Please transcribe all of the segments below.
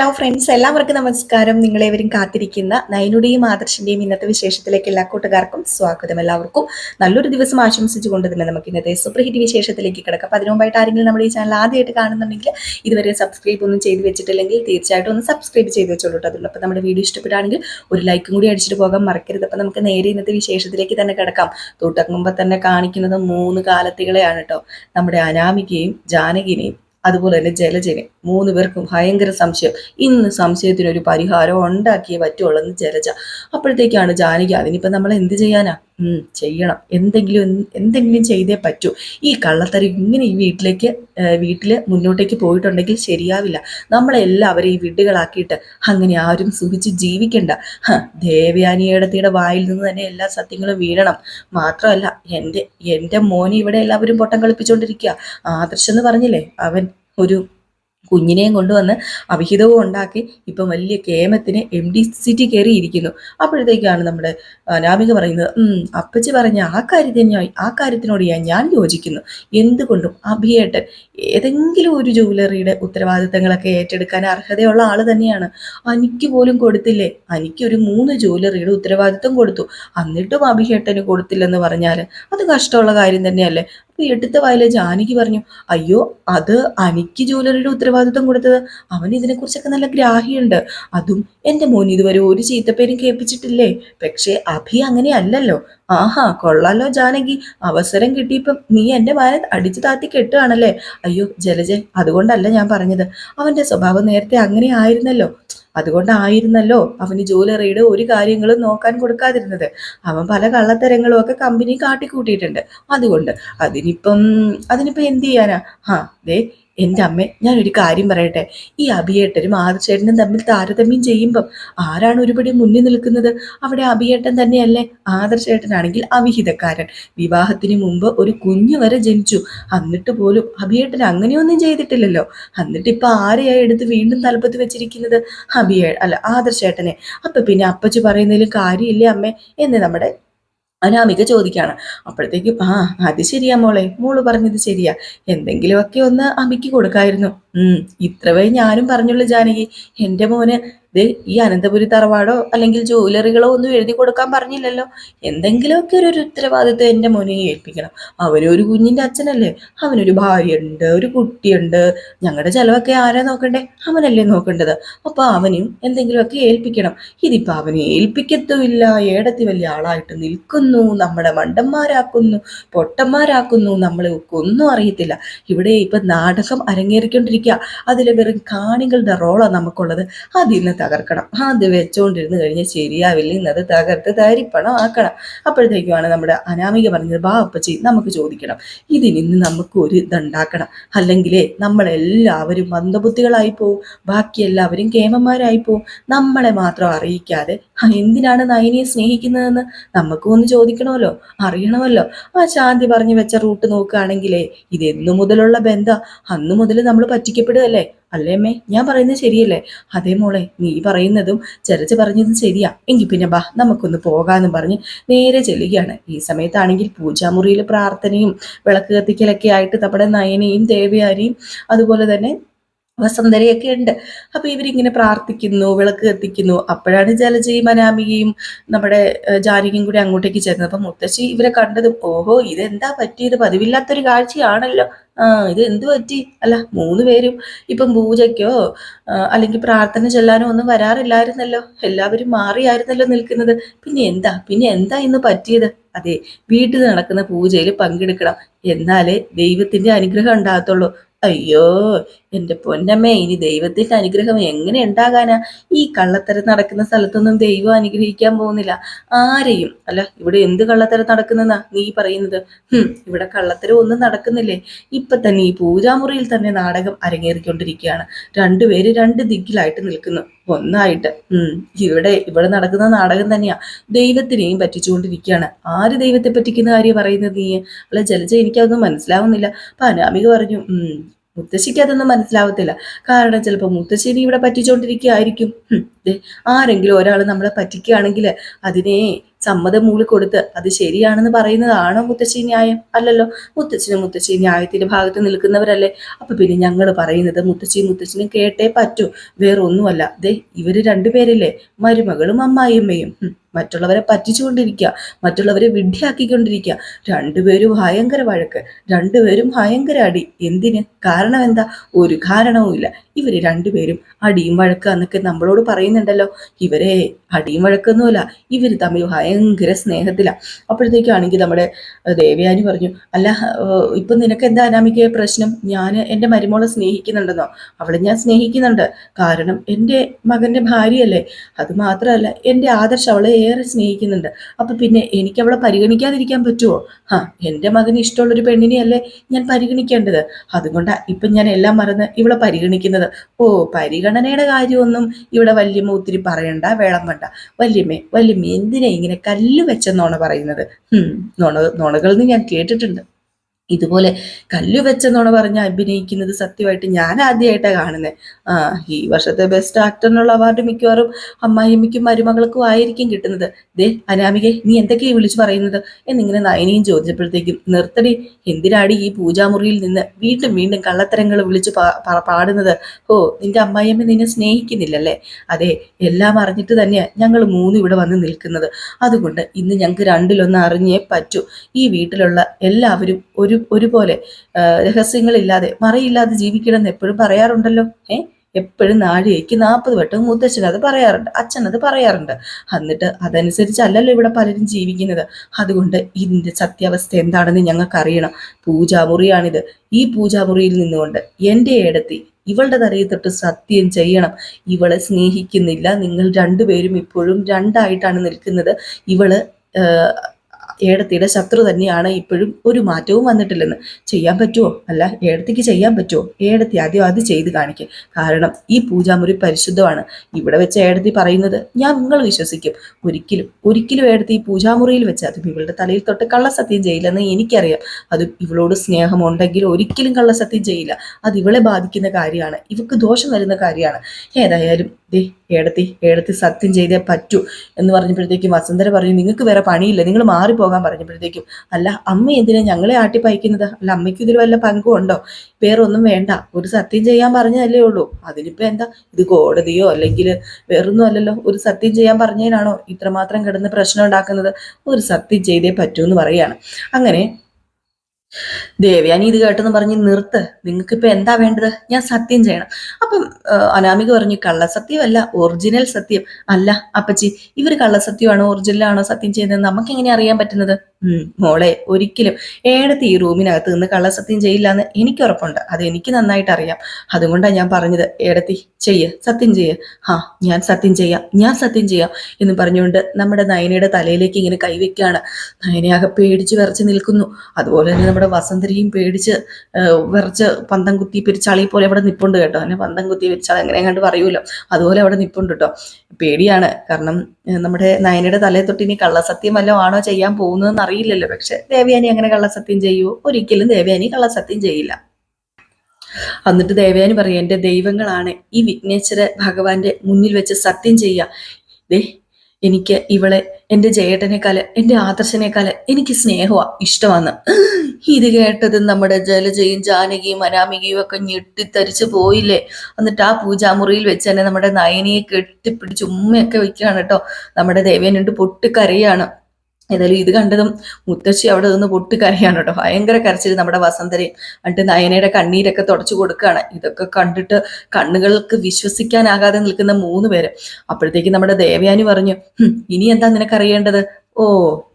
Hello friends എല്ലാവർക്കും നമസ്കാരം. നിങ്ങളേവരും കാത്തിരിക്കുന്ന നയനുടെയും ആദർശിന്റെയും ഇന്നത്തെ വിശേഷത്തിലേക്ക് എല്ലാ കൂട്ടുകാർക്കും സ്വാഗതം. എല്ലാവർക്കും നല്ലൊരു ദിവസം ആശംസിച്ചുകൊണ്ട് തന്നെ നമുക്ക് ഇന്നത്തെ സൂപ്പർ ഹിറ്റ് വിശേഷത്തിലേക്ക് കിടക്കാം. അപ്പം അതിനുമുമ്പായിട്ട് ആരെങ്കിലും നമ്മുടെ ഈ ചാനൽ ആദ്യമായിട്ട് കാണുന്നുണ്ടെങ്കിൽ ഇതുവരെ സബ്സ്ക്രൈബ് ഒന്നും ചെയ്ത് വെച്ചിട്ടില്ലെങ്കിൽ തീർച്ചയായിട്ടും ഒന്ന് സബ്സ്ക്രൈബ് ചെയ്ത് വെച്ചോളൂ അതുള്ളൂ അപ്പോൾ നമ്മുടെ വീഡിയോ ഇഷ്ടപ്പെടുകയാണെങ്കിൽ ഒരു ലൈക്കും കൂടി അടിച്ചിട്ട് പോകാൻ മറക്കരുത്. അപ്പോൾ നമുക്ക് നേരെ ഇന്നത്തെ വിശേഷത്തിലേക്ക് തന്നെ കിടക്കാം. തൊട്ടങ്ങുമ്പോൾ തന്നെ കാണിക്കുന്നത് മൂന്ന് കാലത്തികളെയാണ് കേട്ടോ. നമ്മുടെ അനാമികയും ജാനകിനെയും അതുപോലെ തന്നെ ജലജനെ മൂന്ന് പേർക്കും ഭയങ്കര സംശയം. ഇന്ന് സംശയത്തിനൊരു പരിഹാരം ഉണ്ടാക്കിയേ പറ്റുള്ളൂ ജലജ. അപ്പോഴത്തേക്കാണ് ജാനകി അതിനിപ്പോൾ നമ്മൾ എന്ത് ചെയ്യാനാ? ചെയ്യണം. എന്തെങ്കിലും എന്തെങ്കിലും ചെയ്തേ പറ്റൂ. ഈ കള്ളത്തരി ഇങ്ങനെ ഈ വീട്ടിലേക്ക് വീട്ടിൽ മുന്നോട്ടേക്ക് പോയിട്ടുണ്ടെങ്കിൽ ശരിയാവില്ല. നമ്മളെല്ലാവരും ഈ വീടുകളാക്കിയിട്ട് അങ്ങനെ ആരും സുഖിച്ച് ജീവിക്കണ്ട. ദേവയാനിയേടത്തിയുടെ വായിൽ നിന്ന് തന്നെ എല്ലാ സത്യങ്ങളും വീഴണം. മാത്രമല്ല എന്റെ എന്റെ മോനെ ഇവിടെ എല്ലാവരും പൊട്ടം കളിപ്പിച്ചുകൊണ്ടിരിക്കുക ആദർശ് എന്ന് പറഞ്ഞില്ലേ? അവൻ ഒരു കുഞ്ഞിനെയും കൊണ്ടുവന്ന് അവിഹിതവും ഉണ്ടാക്കി ഇപ്പം വലിയ കേമത്തിന് എം ഡി സിറ്റി കയറിയിരിക്കുന്നു. അപ്പോഴത്തേക്കാണ് നമ്മുടെ അനാമിക പറയുന്നത് അപ്പച്ചി പറഞ്ഞ ആ കാര്യത്തിന് ആ കാര്യത്തിനോട് ഞാൻ ഞാൻ യോജിക്കുന്നു. എന്തുകൊണ്ടും അഭിയേട്ടൻ ഏതെങ്കിലും ഒരു ജുവലറിയുടെ ഉത്തരവാദിത്തങ്ങളൊക്കെ ഏറ്റെടുക്കാൻ അർഹതയുള്ള ആൾ തന്നെയാണ്. അനിക്ക് പോലും കൊടുത്തില്ലേ? അനിക്ക് ഒരു മൂന്ന് ജുവലറിയുടെ ഉത്തരവാദിത്തം കൊടുത്തു. എന്നിട്ടും അഭിഹേട്ടന് കൊടുത്തില്ലെന്ന് പറഞ്ഞാൽ അത് കഷ്ടമുള്ള കാര്യം തന്നെയല്ലേ? എടുത്ത വായിലെ ജാനകി പറഞ്ഞു അയ്യോ അത് അനിക്ക് ജൂലറിയുടെ ഉത്തരവാദിത്വം കൊടുത്തത്. അവൻ ഇതിനെക്കുറിച്ചൊക്കെ നല്ല ഗ്രാഹിയുണ്ട്. അതും എന്റെ മോൻ ഇതുവരെ ഒരു ചീത്തപ്പേരും കേൾപ്പിച്ചിട്ടില്ലേ? പക്ഷേ അഭി അങ്ങനെയല്ലല്ലോ ആഹാ കൊള്ളാലോ ജാനകി. അവസരം കിട്ടിയപ്പം നീ എന്റെ വായ അടിച്ചു താത്തി കെട്ടുകയാണല്ലേ? അയ്യോ ജലജൻ അതുകൊണ്ടല്ല ഞാൻ പറഞ്ഞത്. അവന്റെ സ്വഭാവം നേരത്തെ അങ്ങനെ ആയിരുന്നല്ലോ. അതുകൊണ്ടായിരുന്നല്ലോ അവന് ജൂവലറിയുടെ ഒരു കാര്യങ്ങളും നോക്കാൻ കൊടുക്കാതിരുന്നത്. അവൻ പല കള്ളത്തരങ്ങളും ഒക്കെ കമ്പനി കാട്ടിക്കൂട്ടിയിട്ടുണ്ട്. അതുകൊണ്ട് അതിനിപ്പം അതിനിപ്പം എന്ത് ചെയ്യാനാ? ഹാ ദേ എന്റെ അമ്മ ഞാനൊരു കാര്യം പറയട്ടെ? ഈ അഭിയേട്ടനും ആദർശേട്ടനും തമ്മിൽ താരതമ്യം ചെയ്യുമ്പം ആരാണ് ഒരുപടി മുന്നിൽ നിൽക്കുന്നത്? അവിടെ അഭിയേട്ടൻ തന്നെയല്ലേ? ആദർശേട്ടനാണെങ്കിൽ അവിഹിതക്കാരൻ. വിവാഹത്തിന് മുമ്പ് ഒരു കുഞ്ഞു വരെ ജനിച്ചു. എന്നിട്ട് പോലും അഭിയേട്ടൻ അങ്ങനെയൊന്നും ചെയ്തിട്ടില്ലല്ലോ. എന്നിട്ട് ഇപ്പം ആരെയായി എടുത്ത് വീണ്ടും തലപ്പത്ത് വെച്ചിരിക്കുന്നത്? അഭിയേ അല്ല ആദർശേട്ടനെ. അപ്പം പിന്നെ അപ്പച്ചു പറയുന്നതിൽ കാര്യമില്ലേ അമ്മേ? എന്ന് നമ്മുടെ അനാമിക ചോദിക്കുകയാണ് അപ്പോഴത്തേക്കും ആ അത് ശരിയാ മോളെ. മോൾ പറഞ്ഞത് ശരിയാ. എന്തെങ്കിലുമൊക്കെ ഒന്ന് അമിക്ക് കൊടുക്കായിരുന്നു. ഉം ഇത്രവേ ഞാനും പറഞ്ഞുള്ളൂ ജാനകി. എന്റെ മോന് ഇത് ഈ അനന്തപുരി തറവാടോ അല്ലെങ്കിൽ ജുവലറികളോ ഒന്നും എഴുതി കൊടുക്കാൻ പറഞ്ഞില്ലല്ലോ. എന്തെങ്കിലുമൊക്കെ ഒരു ഉത്തരവാദിത്വം എന്റെ മോനെ ഏൽപ്പിക്കണം. അവനൊരു കുഞ്ഞിന്റെ അച്ഛനല്ലേ? അവനൊരു ഭാര്യയുണ്ട് ഒരു കുട്ടിയുണ്ട്. ഞങ്ങളുടെ ചിലവൊക്കെ ആരാ നോക്കണ്ടേ? അവനല്ലേ നോക്കേണ്ടത്. അപ്പൊ അവനും എന്തെങ്കിലുമൊക്കെ ഏൽപ്പിക്കണം. ഇതിപ്പോൾ അവനെ ഏൽപ്പിക്കത്തുമില്ല. ഏടത്തി വലിയ ആളായിട്ട് നിൽക്കുന്നു. നമ്മുടെ മണ്ടന്മാരാക്കുന്നു. പൊട്ടന്മാരാക്കുന്നു. നമ്മളെ ഒന്നും അറിയത്തില്ല. ഇവിടെ ഇപ്പൊ നാടകം അരങ്ങേറിക്കൊണ്ടിരിക്കുക. അതിലെ വെറും കാണികളുടെ റോളാണ് നമുക്കുള്ളത്. അതിന്ന് തകർക്കണം. ആ അത് വെച്ചുകൊണ്ടിരുന്ന് കഴിഞ്ഞ് ശരിയാവില്ല. ഇന്നത് തകർത്ത് തരിപ്പണം ആക്കണം. അപ്പോഴത്തേക്കുമാണ് നമ്മുടെ അനാമിക പറഞ്ഞത് ബാ അപ്പച്ചി നമുക്ക് ചോദിക്കണം. ഇതിനിന്ന് നമുക്ക് ഒരു ഇതുണ്ടാക്കണം. അല്ലെങ്കിലേ നമ്മളെല്ലാവരും മന്ദബുദ്ധികളായി പോവും. ബാക്കി എല്ലാവരും കേമന്മാരായി പോവും. നമ്മളെ മാത്രം അറിയിക്കാതെ "ആ, എന്തിനാണ് നയനിയെ സ്നേഹിക്കുന്നതെന്ന് നമുക്കും ഒന്ന് ചോദിക്കണമല്ലോ അറിയണമല്ലോ. ആ ശാന്തി പറഞ്ഞു വെച്ച റൂട്ട് നോക്കുകയാണെങ്കിലേ ഇത് എന്നു മുതലുള്ള ബന്ധ. അന്നു മുതൽ നമ്മൾ പറ്റിക്കപ്പെടുകയല്ലേ? അല്ലേ അമ്മേ? ഞാൻ പറയുന്നത് ശരിയല്ലേ? അതേ മോളെ നീ പറയുന്നതും ചെറച്ച് പറഞ്ഞതും ശരിയാ. എങ്കിൽ പിന്നെ ബാ നമുക്കൊന്ന് പോകാമെന്ന് പറഞ്ഞ് നേരെ ചെല്ലുകയാണ്. ഈ സമയത്താണെങ്കിൽ പൂജാമുറിയിൽ പ്രാർത്ഥനയും വിളക്ക് കത്തിക്കലൊക്കെ ആയിട്ട് നമ്മുടെ നയനയും ദേവയാനിയും അതുപോലെ തന്നെ വസന്തരയൊക്കെ ഉണ്ട്. അപ്പൊ ഇവരിങ്ങനെ പ്രാർത്ഥിക്കുന്നു വിളക്ക് കത്തിക്കുന്നു. അപ്പോഴാണ് ജലജയും അനാമികയും നമ്മുടെ ജാനകിയും കൂടി അങ്ങോട്ടേക്ക് ചെന്നത്. അപ്പൊ മുത്തശ്ശി ഇവരെ കണ്ടതും ഓഹോ ഇതെന്താ പറ്റിയത് പതിവില്ലാത്തൊരു കാഴ്ചയാണല്ലോ. ആ ഇത് എന്ത് പറ്റി? അല്ല മൂന്ന് പേരും ഇപ്പം പൂജയ്ക്കോ അല്ലെങ്കിൽ പ്രാർത്ഥന ചെല്ലാനോ ഒന്നും വരാറില്ലായിരുന്നല്ലോ. എല്ലാവരും മാറിയായിരുന്നല്ലോ നിൽക്കുന്നത്. പിന്നെ എന്താ? പിന്നെ എന്താ ഇന്ന് പറ്റിയത്? അതെ വീട്ടിൽ നടക്കുന്ന പൂജയിൽ പങ്കെടുക്കണം. എന്നാലേ ദൈവത്തിന്റെ അനുഗ്രഹം ഉണ്ടാകത്തുള്ളൂ. അയ്യോ എന്റെ പൊന്നമ്മേ ഇനി ദൈവത്തിന്റെ അനുഗ്രഹം എങ്ങനെ ഉണ്ടാകാനാ? ഈ കള്ളത്തരം നടക്കുന്ന സ്ഥലത്തൊന്നും ദൈവം അനുഗ്രഹിക്കാൻ പോകുന്നില്ല. ആരെയും അല്ല ഇവിടെ എന്ത് കള്ളത്തരം നടക്കുന്നെന്നാ നീ പറയുന്നത്? ഇവിടെ കള്ളത്തരം ഒന്നും നടക്കുന്നില്ലേ? ഇപ്പൊ തന്നെ ഈ പൂജാമുറിയിൽ തന്നെ നാടകം അരങ്ങേറിക്കൊണ്ടിരിക്കുകയാണ്. രണ്ടുപേര് രണ്ട് ദിക്കിലായിട്ട് നിൽക്കുന്നു. ഒന്നായിട്ട് ഉം ഇവിടെ ഇവിടെ നടക്കുന്ന നാടകം തന്നെയാ. ദൈവത്തിനെയും പറ്റിച്ചുകൊണ്ടിരിക്കുകയാണ്. ആര് ദൈവത്തെ പറ്റിക്കുന്ന കാര്യം പറയുന്നത് നീ അല്ല ജലജ എനിക്കതൊന്നും മനസ്സിലാവുന്നില്ല. അപ്പൊ അനാമിക പറഞ്ഞു ഉം മുത്തശ്ശിക്ക് അതൊന്നും മനസ്സിലാവത്തില്ല. കാരണം ചിലപ്പോൾ മുത്തശ്ശിനെ ഇവിടെ പറ്റിച്ചുകൊണ്ടിരിക്കുകയായിരിക്കും ആരെങ്കിലും ഒരാൾ നമ്മളെ പറ്റിക്കുകയാണെങ്കിൽ അതിനെ സമ്മതം മൂളി കൊടുത്ത് അത് ശരിയാണെന്ന് പറയുന്നതാണോ മുത്തശ്ശി ന്യായം? അല്ലല്ലോ. മുത്തശ്ശിനും മുത്തശ്ശി ന്യായത്തിന്റെ ഭാഗത്ത് നിൽക്കുന്നവരല്ലേ. അപ്പൊ പിന്നെ ഞങ്ങൾ പറയുന്നത് മുത്തശ്ശി മുത്തശ്ശിനും കേട്ടേ പറ്റൂ. വേറൊന്നുമല്ല. ദേ ഇവർ രണ്ടുപേരില്ലേ? മരുമകളും അമ്മായിയമ്മയും. മറ്റുള്ളവരെ പറ്റിച്ചുകൊണ്ടിരിക്കുക മറ്റുള്ളവരെ വിഡ്ഢിയാക്കിക്കൊണ്ടിരിക്കുക. രണ്ടുപേരും ഭയങ്കര വഴക്ക് രണ്ടുപേരും ഭയങ്കര അടി. എന്തിന്? കാരണം എന്താ? ഒരു കാരണവുമില്ല ഇവർ രണ്ടുപേരും അടിയും വഴക്ക് എന്നൊക്കെ നമ്മളോട് പറയുന്നുണ്ടല്ലോ. ഇവരെ അടിയും വഴക്കൊന്നുമില്ല ഇവർ തമ്മിൽ ഭയങ്കര സ്നേഹത്തിലാണ് അപ്പോഴത്തേക്കാണെങ്കിൽ നമ്മുടെ ദേവയാനി പറഞ്ഞു അല്ല ഇപ്പം നിനക്ക് എന്താ അനാമിക പ്രശ്നം? ഞാൻ എന്റെ മരുമോളെ സ്നേഹിക്കുന്നുണ്ടെന്നോ? അവളെ ഞാൻ സ്നേഹിക്കുന്നുണ്ട്. കാരണം എന്റെ മകന്റെ ഭാര്യയല്ലേ? അത് മാത്രമല്ല എന്റെ ആദർശ് അവളെ ഏറെ സ്നേഹിക്കുന്നുണ്ട്. അപ്പം പിന്നെ എനിക്ക് അവളെ പരിഗണിക്കാതിരിക്കാൻ പറ്റുമോ ആ എന്റെ മകന് ഇഷ്ടമുള്ളൊരു പെണ്ണിനെയല്ലേ ഞാൻ പരിഗണിക്കേണ്ടത്? അതുകൊണ്ടാണ് ഇപ്പം ഞാൻ എല്ലാം മറന്ന് ഇവളെ പരിഗണിക്കുന്നത്. ഓ പരിഗണനയുടെ കാര്യമൊന്നും ഇവിടെ വല്യമ്മ ഒത്തിരി പറയണ്ട വേളം വേണ്ട വല്യമ്മേ വല്യമ്മ എന്തിനാ ഇങ്ങനെ കല്ല് വെച്ചെന്നോണ പറയുന്നത്? നുണ നിന്ന് ഞാൻ കേട്ടിട്ടുണ്ട്. ഇതുപോലെ കല്ലു വെച്ചെന്നോണ പറഞ്ഞ് അഭിനയിക്കുന്നത് സത്യമായിട്ട് ഞാൻ ആദ്യമായിട്ടാണ് കാണുന്നത് ആ ഈ വർഷത്തെ ബെസ്റ്റ് ആക്ടറിനുള്ള അവാർഡ് മിക്കവാറും അമ്മായിയമ്മയ്ക്കും മരുമകൾക്കും ആയിരിക്കും കിട്ടുന്നത്. ദേ അനാമികെ നീ എന്തൊക്കെയാ വിളിച്ചു പറയുന്നത്? എന്നിങ്ങനെ നയനിയും ചോദിച്ചപ്പോഴത്തേക്കും നിർത്തടി എന്തിനാടി ഈ പൂജാമുറിയിൽ നിന്ന് വീണ്ടും വീണ്ടും കള്ളത്തരങ്ങൾ വിളിച്ച് പാടുന്നത്? ഓ നിന്റെ അമ്മായിയമ്മ നിന്നെ സ്നേഹിക്കുന്നില്ലല്ലേ? അതെ എല്ലാം അറിഞ്ഞിട്ട് തന്നെയാണ് ഞങ്ങൾ മൂന്നും ഇവിടെ വന്ന് നിൽക്കുന്നത്. അതുകൊണ്ട് ഇന്ന് ഞങ്ങൾക്ക് രണ്ടിലൊന്ന് അറിഞ്ഞേ പറ്റൂ. ഈ വീട്ടിലുള്ള എല്ലാവരും ഒരു ഒരുപോലെ രഹസ്യങ്ങളില്ലാതെ മറയില്ലാതെ ജീവിക്കണം എന്ന് എപ്പോഴും പറയാറുണ്ടല്ലോ. ഏഹ് എപ്പോഴും നാഴികയ്ക്ക് നാൽപ്പത് വട്ടം മുത്തച്ഛനത് പറയാറുണ്ട് അച്ഛൻ അത് പറയാറുണ്ട്. എന്നിട്ട് അതനുസരിച്ചല്ലല്ലോ ഇവിടെ പലരും ജീവിക്കുന്നത്. അതുകൊണ്ട് ഇതിന്റെ സത്യാവസ്ഥ എന്താണെന്ന് ഞങ്ങൾക്ക് അറിയണം പൂജാമുറിയാണിത്. ഈ പൂജാമുറിയിൽ നിന്നുകൊണ്ട് എന്റെ ഏടത്തി ഇവളുടെ തലയിൽ തൊട്ട് സത്യം ചെയ്യണം. ഇവളെ സ്നേഹിക്കുന്നില്ല. നിങ്ങൾ രണ്ടുപേരും ഇപ്പോഴും രണ്ടായിട്ടാണ് നിൽക്കുന്നത്. ഇവൾ ഏടത്തിയുടെ ശത്രു തന്നെയാണ് ഇപ്പോഴും ഒരു മാറ്റവും വന്നിട്ടില്ലെന്ന്. ചെയ്യാൻ പറ്റുമോ അല്ല ഏടത്തിക്ക് ചെയ്യാൻ പറ്റുമോ ഏടത്തി ആദ്യം അത് ചെയ്ത് കാണിക്കുക കാരണം ഈ പൂജാമുറി പരിശുദ്ധമാണ്. ഇവിടെ വെച്ച് ഏടത്തി പറയുന്നത് ഞാൻ നിങ്ങൾ വിശ്വസിക്കും. ഒരിക്കലും ഒരിക്കലും ഏടത്തി ഈ പൂജാമുറിയിൽ വെച്ച് അതും ഇവളുടെ തലയിൽ തൊട്ട് കള്ളസത്യം ചെയ്യില്ലെന്ന് എനിക്കറിയാം. അത് ഇവളോട് സ്നേഹമുണ്ടെങ്കിൽ ഒരിക്കലും കള്ളസത്യം ചെയ്യില്ല. അത് ഇവളെ ബാധിക്കുന്ന കാര്യമാണ്. ഇവക്ക് ദോഷം വരുന്ന കാര്യമാണ്. ഏതായാലും ദേ ഏടത്തി ഏടത്തി സത്യം ചെയ്തേ പറ്റൂ എന്ന് പറഞ്ഞപ്പോഴത്തേക്കും വസന്തര പറയും നിങ്ങൾക്ക് വേറെ പണിയില്ല നിങ്ങൾ മാറിപ്പോകാൻ പറഞ്ഞപ്പോഴത്തേക്കും. അല്ല അമ്മ എന്തിനാ ഞങ്ങളെ ആട്ടിപ്പയക്കുന്നത് അല്ല അമ്മയ്ക്ക് ഇതിൽ വല്ല പങ്കും ഉണ്ടോ? വേറെ ഒന്നും വേണ്ട ഒരു സത്യം ചെയ്യാൻ പറഞ്ഞതല്ലേ ഉള്ളൂ. അതിനിപ്പോ എന്താ? ഇത് കോടതിയോ അല്ലെങ്കിൽ വേറൊന്നും അല്ലല്ലോ. ഒരു സത്യം ചെയ്യാൻ പറഞ്ഞതിനാണോ ഇത്രമാത്രം കിടന്ന് പ്രശ്നം ഉണ്ടാക്കുന്നത്? ഒരു സത്യം ചെയ്തേ പറ്റൂ എന്ന് പറയാണ് അങ്ങനെ ദേവയാനി ഇത് കേട്ടെന്ന് പറഞ്ഞ് നിർത്ത്. നിങ്ങൾക്ക് ഇപ്പൊ എന്താ വേണ്ടത്? ഞാൻ സത്യം ചെയ്യണം. അപ്പം അനാമിക പറഞ്ഞു കള്ളസത്യമല്ല ഒറിജിനൽ സത്യം. അല്ല അപ്പച്ചി ഇവർ കള്ളസത്യമാണോ ഒറിജിനലാണോ സത്യം ചെയ്യുന്നത് നമുക്ക് എങ്ങനെ അറിയാൻ പറ്റുന്നത്? മോളെ ഒരിക്കലും ഏടത്ത് ഈ റൂമിനകത്ത് നിന്ന് കള്ളസത്യം ചെയ്യില്ല എന്ന് എനിക്ക് ഉറപ്പുണ്ട്. അത് എനിക്ക് നന്നായിട്ട് അറിയാം. അതുകൊണ്ടാണ് ഞാൻ പറഞ്ഞത് ഏടത്തി ചെയ്യ സത്യം ചെയ്യ്. ആ ഞാൻ സത്യം ചെയ്യാം ഞാൻ സത്യം ചെയ്യാം എന്ന് പറഞ്ഞുകൊണ്ട് നമ്മുടെ നയനയുടെ തലയിലേക്ക് ഇങ്ങനെ കൈവയ്ക്കാണ് നയനയാകെ പേടിച്ച് വിറച്ച് നിൽക്കുന്നു. അതുപോലെ തന്നെ നമ്മുടെ വസന്തരിയും പേടിച്ച് വിറച്ച് പന്തം കുത്തി പിരിച്ചാളി പോലെ അവിടെ നിപ്പുണ്ട് കേട്ടോ. എന്നെ പന്തം കുത്തി പിരിച്ചാൾ എങ്ങനെ കണ്ട് പറയുമല്ലോ. അതുപോലെ അവിടെ നിപ്പുണ്ട് കേട്ടോ. പേടിയാണ്. കാരണം നമ്മുടെ നയനയുടെ തലയെ തൊട്ട് ഇനി കള്ളസത്യം വല്ലതും ആണോ ചെയ്യാൻ പോകുന്നതെന്ന് അറിയില്ലല്ലോ. പക്ഷെ ദേവയാനി അങ്ങനെ കള്ളസത്യം ചെയ്യുമോ ഒരിക്കലും ദേവയാനി കള്ളസത്യം ചെയ്യില്ല. എന്നിട്ട് ദേവയാനി പറയും എന്റെ ദൈവങ്ങളാണ് ഈ വിഘ്നേശ്വര ഭഗവാന്റെ മുന്നിൽ വെച്ച് സത്യം ചെയ്യുക. ദേ എനിക്ക് ഇവളെ എന്റെ ജയേട്ടനേക്കാൾ എന്റെ ആദർശനേക്കാൾ എനിക്ക് സ്നേഹമാ ഇഷ്ടമാണ്. ഇത് കേട്ടത് നമ്മുടെ ജലജയും ജാനകിയും അനാമികയും ഒക്കെ ഞെട്ടിത്തരിച്ചു പോയില്ലേ? എന്നിട്ട് ആ പൂജാമുറിയിൽ വെച്ച് തന്നെ നമ്മുടെ നയനിയെ കെട്ടിപ്പിടിച്ച് ഉമ്മയൊക്കെ വെക്കുകയാണ് കേട്ടോ. നമ്മുടെ ദേവേനുണ്ട് പൊട്ടിക്കരയാണ് ഏതായാലും ഇത് കണ്ടതും മുത്തശ്ശി അവിടെ നിന്ന് പൊട്ടിക്കരയാണ് കേട്ടോ. ഭയങ്കര കരച്ചിൽ നമ്മുടെ വസന്തരയും എന്നിട്ട് നയനയുടെ കണ്ണീരൊക്കെ തുടച്ചു കൊടുക്കുകയാണ്. ഇതൊക്കെ കണ്ടിട്ട് കണ്ണുകൾക്ക് വിശ്വസിക്കാനാകാതെ നിൽക്കുന്ന മൂന്ന് പേര്. അപ്പോഴത്തേക്ക് നമ്മുടെ ദേവയാനി പറഞ്ഞു ഇനി എന്താ നിനക്കറിയേണ്ടത്? ഓ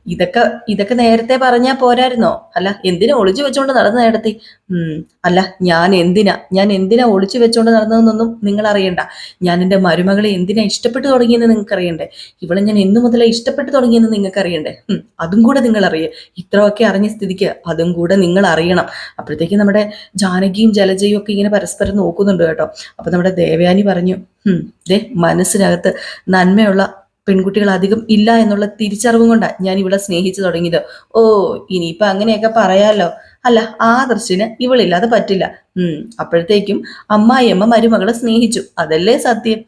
ഇതൊക്കെ ഇതൊക്കെ നേരത്തെ പറഞ്ഞാ പോരായിരുന്നോ? അല്ല എന്തിനാ ഒളിച്ചു വെച്ചോണ്ട് നടന്ന നേരത്തെ? ഉം അല്ല ഞാൻ എന്തിനാ ഞാൻ എന്തിനാ ഒളിച്ചു വെച്ചോണ്ട് നടന്നതെന്നൊന്നും നിങ്ങൾ അറിയണ്ട ഞാൻ എന്റെ മരുമകളെ എന്തിനാ ഇഷ്ടപ്പെട്ടു തുടങ്ങിയെന്ന് നിങ്ങൾക്ക് അറിയണ്ടേ ഇവളെ ഞാൻ എന്നു മുതലേ ഇഷ്ടപ്പെട്ടു തുടങ്ങിയെന്ന് നിങ്ങൾക്ക് അറിയണ്ടേ അതും കൂടെ നിങ്ങൾ അറിയേ ഇത്രയൊക്കെ അറിഞ്ഞ സ്ഥിതിക്ക് അതും കൂടെ നിങ്ങൾ അറിയണം അപ്പോഴത്തേക്ക് നമ്മുടെ ജാനകിയും ജലജയും ഒക്കെ ഇങ്ങനെ പരസ്പരം നോക്കുന്നുണ്ട് കേട്ടോ. അപ്പൊ നമ്മുടെ ദേവയാനി പറഞ്ഞു ഉം ദേ മനസ്സിനകത്ത് നന്മയുള്ള പെൺകുട്ടികൾ അധികം ഇല്ല എന്നുള്ള തിരിച്ചറിവും കൊണ്ടാണ് ഞാൻ ഇവളെ സ്നേഹിച്ചു തുടങ്ങിയത്. ഓ ഇനിയിപ്പോൾ അങ്ങനെയൊക്കെ പറയാലോ? അല്ല ആദർശിന് ഇവളില്ലാതെ പറ്റില്ല. ഉം അപ്പോഴത്തേക്കും അമ്മായിയമ്മ മരുമകളെ സ്നേഹിച്ചു. അതല്ലേ സത്യം?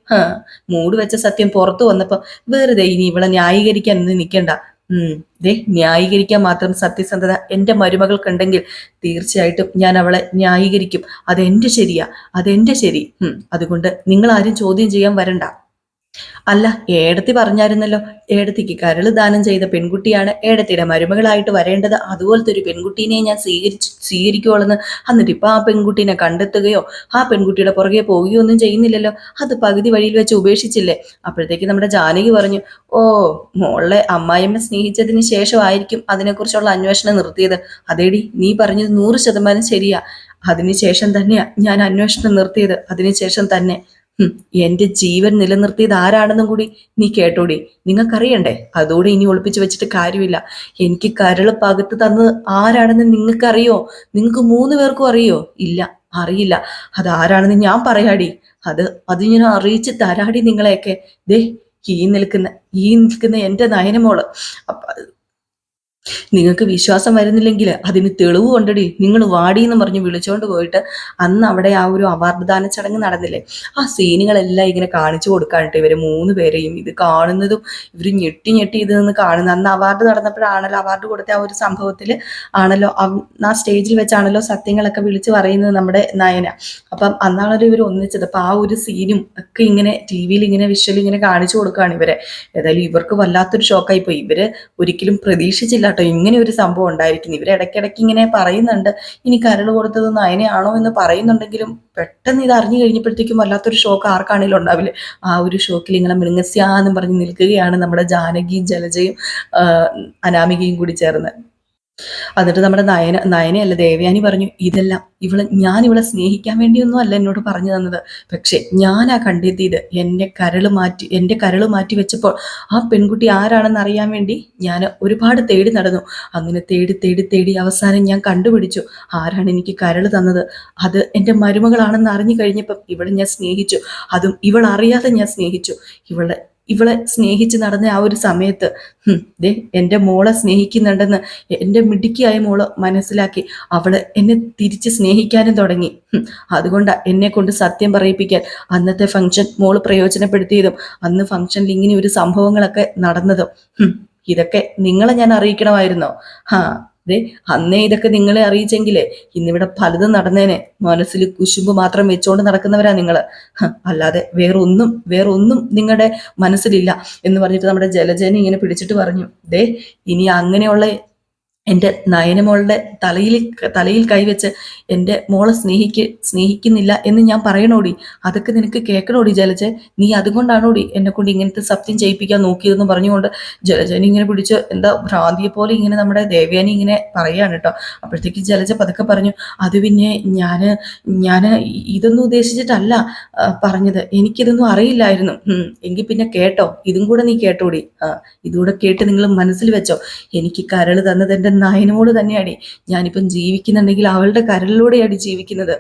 മൂട് വെച്ച സത്യം പുറത്തു വന്നപ്പോൾ വെറുതെ ഇനി ഇവളെ ന്യായീകരിക്കാൻ ഒന്നും നിൽക്കണ്ട ഉം ദേ ന്യായീകരിക്കാൻ മാത്രം സത്യസന്ധത എന്റെ മരുമകൾക്കുണ്ടെങ്കിൽ തീർച്ചയായിട്ടും ഞാൻ അവളെ ന്യായീകരിക്കും. അതെന്റെ ശരിയാ അതെന്റെ ശരി. ഉം അതുകൊണ്ട് നിങ്ങൾ ആരും ചോദ്യം ചെയ്യാൻ വരണ്ട. അല്ല ഏടത്തി പറഞ്ഞായിരുന്നല്ലോ. ഏടത്തിക്ക് കരൾ ദാനം ചെയ്ത പെൺകുട്ടിയാണ് ഏടത്തിയുടെ മരുമകളായിട്ട് വരേണ്ടത്. അതുപോലത്തെ ഒരു പെൺകുട്ടീനെ ഞാൻ സ്വീകരിച്ചു സ്വീകരിക്കുവോളെന്ന് എന്നിട്ട് ഇപ്പൊ ആ പെൺകുട്ടീനെ കണ്ടെത്തുകയോ ആ പെൺകുട്ടിയുടെ പുറകെ പോവുകയോ ഒന്നും ചെയ്യുന്നില്ലല്ലോ. അത് പകുതി വഴിയിൽ വെച്ച് ഉപേക്ഷിച്ചില്ലേ? അപ്പോഴത്തേക്ക് നമ്മുടെ ജാനകി പറഞ്ഞു ഓ മോളെ അമ്മായിമ്മ സ്നേഹിച്ചതിന് ശേഷമായിരിക്കും അതിനെക്കുറിച്ചുള്ള അന്വേഷണം നിർത്തിയത്. അതേടി നീ പറഞ്ഞത് നൂറ് ശതമാനം ശരിയാ. അതിനുശേഷം തന്നെയാ ഞാൻ അന്വേഷണം നിർത്തിയത്. അതിനുശേഷം തന്നെ എന്റെ ജീവൻ നിലനിർത്തിയത് ആരാണെന്നും കൂടി നീ കേട്ടോടി. നിങ്ങൾക്കറിയണ്ടേ? അതോടെ ഇനി ഒളിപ്പിച്ചു വെച്ചിട്ട് കാര്യമില്ല. എനിക്ക് കരൾ പകുത്ത് തന്നത് ആരാണെന്ന് നിങ്ങൾക്കറിയോ? നിങ്ങൾക്ക് മൂന്ന് പേർക്കും അറിയോ? ഇല്ല അറിയില്ല. അത് ആരാണെന്ന് ഞാൻ പറയാടി. അത് അത് ഞാൻ അറിയിച്ച് തരാടി നിങ്ങളെയൊക്കെ. ദേ ഈ നിൽക്കുന്ന ഈ നിൽക്കുന്ന എന്റെ നയനമോൾ. നിങ്ങൾക്ക് വിശ്വാസം വരുന്നില്ലെങ്കിൽ അതിന് തെളിവ് കൊണ്ടടി. നിങ്ങൾ വാടി എന്ന് പറഞ്ഞ് വിളിച്ചുകൊണ്ട് പോയിട്ട് അന്ന് അവിടെ ആ ഒരു അവാർഡ് ദാന ചടങ്ങ് നടന്നില്ലേ? ആ സീനുകളെല്ലാം ഇങ്ങനെ കാണിച്ചു കൊടുക്കാനിട്ട് ഇവർ മൂന്ന് പേരെയും ഇത് കാണുന്നതും ഇവർ ഞെട്ടി ഞെട്ടി ഇത് നിന്ന് കാണുന്നത്. അന്ന് അവാർഡ് നടന്നപ്പോഴാണല്ലോ അവാർഡ് കൊടുത്ത ആ ഒരു സംഭവത്തിൽ ആണല്ലോ. ആ സ്റ്റേജിൽ വെച്ചാണല്ലോ സത്യങ്ങളൊക്കെ വിളിച്ചു പറയുന്നത് നമ്മുടെ നയന. അപ്പം അന്നാണല്ലോ ഇവർ ഒന്നിച്ചത്. അപ്പൊ ആ ഒരു സീനും ഒക്കെ ഇങ്ങനെ ടി വിയിൽ ഇങ്ങനെ വിഷ്വൽ ഇങ്ങനെ കാണിച്ചു കൊടുക്കുകയാണ് ഇവരെ. ഏതായാലും ഇവർക്ക് വല്ലാത്തൊരു ഷോക്കായി പോയി. ഇവർ ഒരിക്കലും പ്രതീക്ഷിച്ചില്ല കേട്ടോ ഇങ്ങനെ ഒരു സംഭവം ഉണ്ടായിരിക്കുന്നു. ഇവർ ഇടയ്ക്കിടയ്ക്ക് ഇങ്ങനെ പറയുന്നുണ്ട്. ഇനി കരൾ കൊടുത്തത് നയനയാണോ എന്ന് പറയുന്നുണ്ടെങ്കിലും പെട്ടെന്ന് ഇത് അറിഞ്ഞു കഴിഞ്ഞപ്പോഴത്തേക്കും വല്ലാത്തൊരു ഷോക്ക് ആർക്കാണെങ്കിലും ഉണ്ടാവില്ലേ ആ ഒരു ഷോക്കിൽ ഇങ്ങനെ മൃങ്ങസ്യാന്നും പറഞ്ഞ് നിൽക്കുകയാണ് നമ്മുടെ ജാനകിയും ജലജയും അനാമികയും കൂടി ചേർന്ന്. എന്നിട്ട് നമ്മുടെ നയന നയനയല്ല ദേവയാനി പറഞ്ഞു ഇതെല്ലാം ഇവളെ ഞാൻ ഇവളെ സ്നേഹിക്കാൻ വേണ്ടിയൊന്നും അല്ല എന്നോട് പറഞ്ഞു തന്നത്. പക്ഷെ ഞാൻ ഞാനാ കണ്ടെത്തിയത് എന്റെ കരൾ മാറ്റി എന്റെ കരൾ മാറ്റി വെച്ചപ്പോൾ ആ പെൺകുട്ടി ആരാണെന്ന് അറിയാൻ വേണ്ടി ഞാൻ ഒരുപാട് തേടി നടന്നു. അങ്ങനെ തേടി തേടി തേടി അവസാനം ഞാൻ കണ്ടുപിടിച്ചു. ആരാണ് എനിക്ക് കരൾ തന്നത്? അത് എന്റെ മരുമകളാണെന്ന് അറിഞ്ഞു കഴിഞ്ഞപ്പം ഇവളെ ഞാൻ സ്നേഹിച്ചു. അതും ഇവൾ അറിയാതെ ഞാൻ സ്നേഹിച്ചു. ഇവളെ ഇവളെ സ്നേഹിച്ച് നടന്ന ആ ഒരു സമയത്ത് ദേ എന്റെ മോളെ സ്നേഹിക്കുന്നുണ്ടെന്ന് എന്റെ മിടുക്കിയായ മോൾ മനസ്സിലാക്കി. അവൾ എന്നെ തിരിച്ച് സ്നേഹിക്കാനും തുടങ്ങി. അതുകൊണ്ടാ എന്നെ കൊണ്ട് സത്യം പറയിപ്പിക്കാൻ അന്നത്തെ ഫംഗ്ഷൻ മോൾ പ്രയോജനപ്പെടുത്തിയതും അന്ന് ഫംഗ്ഷനിൽ ഇങ്ങനെ ഒരു സംഭവങ്ങളൊക്കെ നടന്നതും. ഇതൊക്കെ നിങ്ങളെ ഞാൻ അറിയിക്കണമായിരുന്നോ? ഹാ ദേ അന്നേ ഇതൊക്കെ നിങ്ങളെ അറിയിച്ചെങ്കിലേ ഇന്നിവിടെ പലതും നടന്നേനെ. മനസ്സിൽ കുശുമ്പ് മാത്രം വെച്ചുകൊണ്ട് നടക്കുന്നവരാ നിങ്ങൾ. ഹ, അല്ലാതെ വേറൊന്നും വേറൊന്നും നിങ്ങളുടെ മനസ്സിലില്ല എന്ന് പറഞ്ഞിട്ട് നമ്മുടെ ജലജനെ ഇങ്ങനെ പിടിച്ചിട്ട് പറഞ്ഞു. ദേ ഇനി അങ്ങനെയുള്ള എന്റെ നയനമോളുടെ തലയിൽ തലയിൽ കൈവച്ച് എന്റെ മോളെ സ്നേഹിക്ക് സ്നേഹിക്കുന്നില്ല എന്ന് ഞാൻ പറയണോടി? അതൊക്കെ നിനക്ക് കേൾക്കണോടി ജലജ നീ അതുകൊണ്ടാണോടി എന്നെ കൊണ്ട് ഇങ്ങനത്തെ സത്യം ചെയ്യിപ്പിക്കാൻ നോക്കിയതെന്ന് പറഞ്ഞുകൊണ്ട് ജലജനെ ഇങ്ങനെ പിടിച്ച് എന്താ ഭ്രാന്തിയെ പോലെ ഇങ്ങനെ നമ്മുടെ ദേവ്യാനി ഇങ്ങനെ പറയാണ് കേട്ടോ. അപ്പോഴത്തേക്ക് ജലജ പതുക്കെ പറഞ്ഞു അത് പിന്നെ ഞാൻ ഞാൻ ഇതൊന്നും ഉദ്ദേശിച്ചിട്ടല്ല പറഞ്ഞത്. എനിക്കിതൊന്നും അറിയില്ലായിരുന്നു. എങ്കിൽ പിന്നെ കേട്ടോ. ഇതും കൂടെ നീ കേട്ടോടി. ഇതുകൂടെ കേട്ട് നിങ്ങൾ മനസ്സിൽ വെച്ചോ. എനിക്ക് കരൾ തന്നത് എന്റെ നയനോട് തന്നെയാടി ഞാനിപ്പം ജീവിക്കുന്നുണ്ടെങ്കിൽ അവളുടെ കരളിലൂടെയാണ് ജീവിക്കുന്നത്.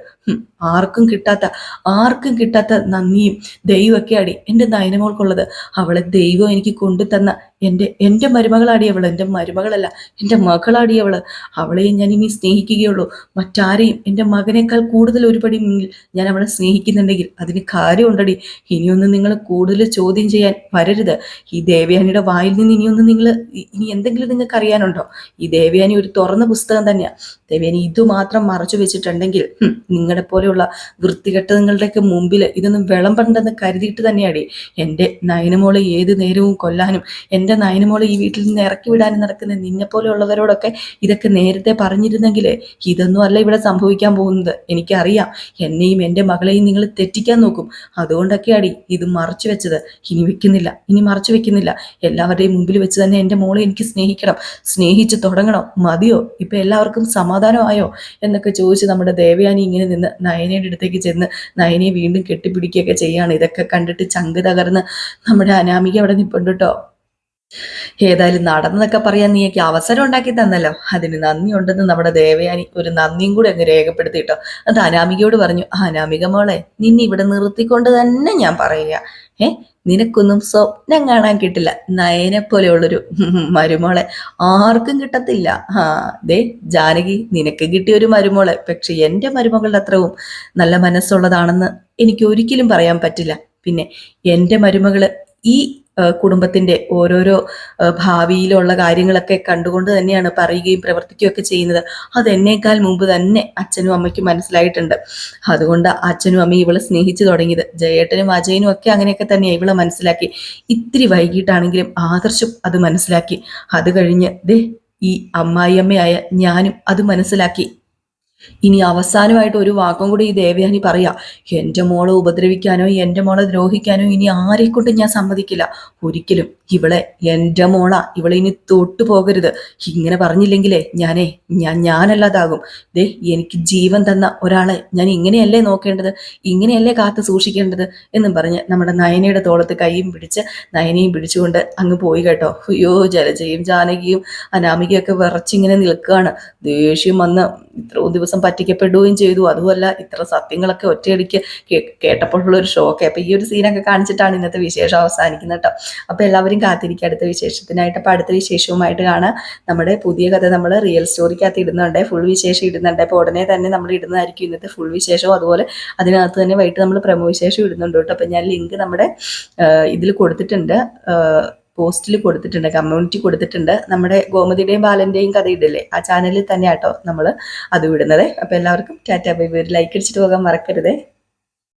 ആർക്കും കിട്ടാത്ത ആർക്കും കിട്ടാത്ത നന്ദിയും ദൈവമൊക്കെയാടി എന്റെ നയനമോൾക്കുള്ളത്. അവളെ ദൈവം എനിക്ക് കൊണ്ടുതന്ന എന്റെ എന്റെ മരുമകളാടി അവൾ. എന്റെ മരുമകളല്ല എന്റെ മകളാടി അവൾ. അവളെയും ഞാൻ ഇനി സ്നേഹിക്കുകയുള്ളൂ. മറ്റാരെയും എന്റെ മകനേക്കാൾ കൂടുതൽ ഒരുപടി മുന്നിൽ ഞാൻ അവളെ സ്നേഹിക്കുന്നുണ്ടെങ്കിൽ അതിന് കാര്യമുണ്ടടി. ഇനിയൊന്നും നിങ്ങൾ കൂടുതൽ ചോദ്യം ചെയ്യാൻ വരരുത്. ഈ ദേവയാനിയുടെ വായിൽ നിന്ന് ഇനിയൊന്നും നിങ്ങൾ ഇനി എന്തെങ്കിലും നിങ്ങൾക്ക് അറിയാനുണ്ടോ? ഈ ദേവയാനി ഒരു തുറന്ന പുസ്തകം തന്നെയാണ് ദേവയാനി ഇത് മാത്രം മറച്ചു വെച്ചിട്ടുണ്ടെങ്കിൽ നിങ്ങളുടെ നിങ്ങളെ പോലെയുള്ള വൃത്തികെട്ടതുങ്ങളുടെയൊക്കെ മുമ്പിൽ ഇതൊന്നും വിളമ്പണ്ടെന്ന് കരുതിയിട്ട് തന്നെയാണ് എന്റെ നയനമോളെ ഏത് നേരവും കൊല്ലാനും എന്റെ നയനമോളെ ഈ വീട്ടിൽ നിന്ന് ഇറക്കി വിടാനും നടക്കുന്ന നിന്നെ പോലെയുള്ളവരോടൊക്കെ ഇതൊക്കെ നേരത്തെ പറഞ്ഞിരുന്നെങ്കിൽ ഇതൊന്നും അല്ല ഇവിടെ സംഭവിക്കാൻ പോകുന്നത്. എനിക്കറിയാം എന്നെയും എന്റെ മകളെയും നിങ്ങൾ തെറ്റിക്കാൻ നോക്കും. അതുകൊണ്ടൊക്കെയാണ് ഇത് മറച്ചു വെച്ചത്. ഇനി വെക്കുന്നില്ല ഇനി മറച്ചു വെക്കുന്നില്ല. എല്ലാവരുടെയും മുമ്പിൽ വെച്ച് തന്നെ എന്റെ മോളെ എനിക്ക് സ്നേഹിക്കണം. സ്നേഹിച്ച് തുടങ്ങണം. മതിയോ? ഇപ്പൊ എല്ലാവർക്കും സമാധാനമായോ? എന്നൊക്കെ ചോദിച്ച് നമ്മുടെ ദേവയാനി ഇങ്ങനെ നിന്ന് നയനയുടെ അടുത്തേക്ക് ചെന്ന് നയനയെ വീണ്ടും കെട്ടിപ്പിടിക്കുകയൊക്കെ ചെയ്യാണ്. ഇതൊക്കെ കണ്ടിട്ട് ചങ്ക് തകർന്ന് നമ്മുടെ അനാമിക അവിടെ നിൽപ്പുണ്ട് കേട്ടോ. ഏതായാലും നടന്നതൊക്കെ പറയാൻ നീയൊക്കെ അവസരം ഉണ്ടാക്കി തന്നല്ലോ. അതിന് നന്ദിയുണ്ടെന്ന് നമ്മുടെ ദേവയാനി ഒരു നന്ദിയും കൂടി അങ്ങ് രേഖപ്പെടുത്തിയിട്ടോ അത് അനാമികയോട് പറഞ്ഞു അനാമിക മോളെ നിന്നെ ഇവിടെ നിർത്തിക്കൊണ്ട് തന്നെ ഞാൻ പറയുക. ഏ? നിനക്കൊന്നും സ്വപ്നം കാണാൻ കിട്ടില്ല. നയനെ പോലെയുള്ളൊരു മരുമോളെ ആർക്കും കിട്ടത്തില്ല. ആ ദേ ജാനകി നിനക്ക് കിട്ടിയ ഒരു മരുമോളെ. പക്ഷെ എന്റെ മരുമകളുടെ അത്രവും നല്ല മനസ്സുള്ളതാണെന്ന് എനിക്ക് ഒരിക്കലും പറയാൻ പറ്റില്ല. പിന്നെ എന്റെ മരുമകൾ ഈ കുടുംബത്തിന്റെ ഓരോരോ ഭാവിയിലുള്ള കാര്യങ്ങളൊക്കെ കണ്ടുകൊണ്ട് തന്നെയാണ് പറയുകയും പ്രവർത്തിക്കുകയും ഒക്കെ ചെയ്യുന്നത്. അത് എന്നേക്കാൾ മുമ്പ് തന്നെ അച്ഛനും അമ്മയ്ക്കും മനസ്സിലായിട്ടുണ്ട്. അതുകൊണ്ട് അച്ഛനും അമ്മയും ഇവളെ സ്നേഹിച്ചു തുടങ്ങിയത്. ജയേട്ടനും അജയനും ഒക്കെ അങ്ങനെയൊക്കെ തന്നെ ഇവളെ മനസ്സിലാക്കി. ഇത്തിരി വൈകിട്ടാണെങ്കിലും ആദർശം അത് മനസ്സിലാക്കി. അത് കഴിഞ്ഞ് ദേ ഈ അമ്മായിയമ്മയായ ഞാനും അത് മനസ്സിലാക്കി. ഇനി അവസാനമായിട്ട് ഒരു വാക്കും കൂടി ഈ ദേവയാനി പറയാ എന്റെ മോളെ ഉപദ്രവിക്കാനോ എന്റെ മോളെ ദ്രോഹിക്കാനോ ഇനി ആരെ കൊണ്ട് ഞാൻ സമ്മതിക്കില്ല. ഒരിക്കലും. ഇവളെ എന്റെ മോള ഇവളെ ഇനി തൊട്ടു പോകരുത്. ഇങ്ങനെ പറഞ്ഞില്ലെങ്കിലേ ഞാനേ ഞാൻ ഞാനല്ലാതാകും. ദേ എനിക്ക് ജീവൻ തന്ന ഒരാളെ ഞാൻ ഇങ്ങനെയല്ലേ നോക്കേണ്ടത്? ഇങ്ങനെയല്ലേ കാത്തു സൂക്ഷിക്കേണ്ടത്? എന്നും പറഞ്ഞ് നമ്മുടെ നയനയുടെ തോളത്ത് കൈയും പിടിച്ച് നയനയും പിടിച്ചുകൊണ്ട് അങ്ങ് പോയി കേട്ടോ. അയ്യോ ജലജയും ജാനകിയും അനാമികയും ഒക്കെ വിറച്ചിങ്ങനെ നിൽക്കുകയാണ്. ദേഷ്യം വന്ന് ഇത്രയും ദിവസം പറ്റിക്കപ്പെടുകയും ചെയ്തു. അതുമല്ല ഇത്ര സത്യങ്ങളൊക്കെ ഒറ്റയടിക്ക് കേട്ടപ്പോഴുള്ള ഒരു ഷോക്ക് അപ്പൊ ഈ ഒരു സീനൊക്കെ കാണിച്ചിട്ടാണ് ഇന്നത്തെ വിശേഷം അവസാനിക്കുന്നത് കേട്ടോ. അപ്പൊ എല്ലാവരും കാത്തിരിക്കുക. അടുത്ത വിശേഷത്തിനായിട്ട് അപ്പൊ അടുത്ത വിശേഷവുമായിട്ട് കാണാം. നമ്മുടെ പുതിയ കഥ നമ്മൾ റിയൽ സ്റ്റോറിക്കകത്ത് ഇടുന്നുണ്ട്. ഫുൾ വിശേഷം ഇടുന്നുണ്ട്. അപ്പോൾ ഉടനെ തന്നെ നമ്മൾ ഇടുന്നതായിരിക്കും ഇന്നത്തെ ഫുൾ വിശേഷവും. അതുപോലെ അതിനകത്ത് തന്നെ വൈകിട്ട് നമ്മൾ പ്രമോ വിശേഷം ഇടുന്നുണ്ട് കേട്ടോ. അപ്പോൾ ഞാൻ ലിങ്ക് നമ്മുടെ ഇതിൽ കൊടുത്തിട്ടുണ്ട്. പോസ്റ്റിൽ കൊടുത്തിട്ടുണ്ട്. കമ്മ്യൂണിറ്റി കൊടുത്തിട്ടുണ്ട്. നമ്മുടെ ഗോമതിയുടെയും ബാലന്റെയും കഥ ഇടില്ലേ? ആ ചാനലിൽ തന്നെയാട്ടോ നമ്മൾ അത് വിടുന്നത് അപ്പോൾ എല്ലാവർക്കും ടാറ്റാ ബൈ ബൈ. ലൈക്ക് അടിച്ചിട്ട് പോകാൻ മറക്കരുതേ.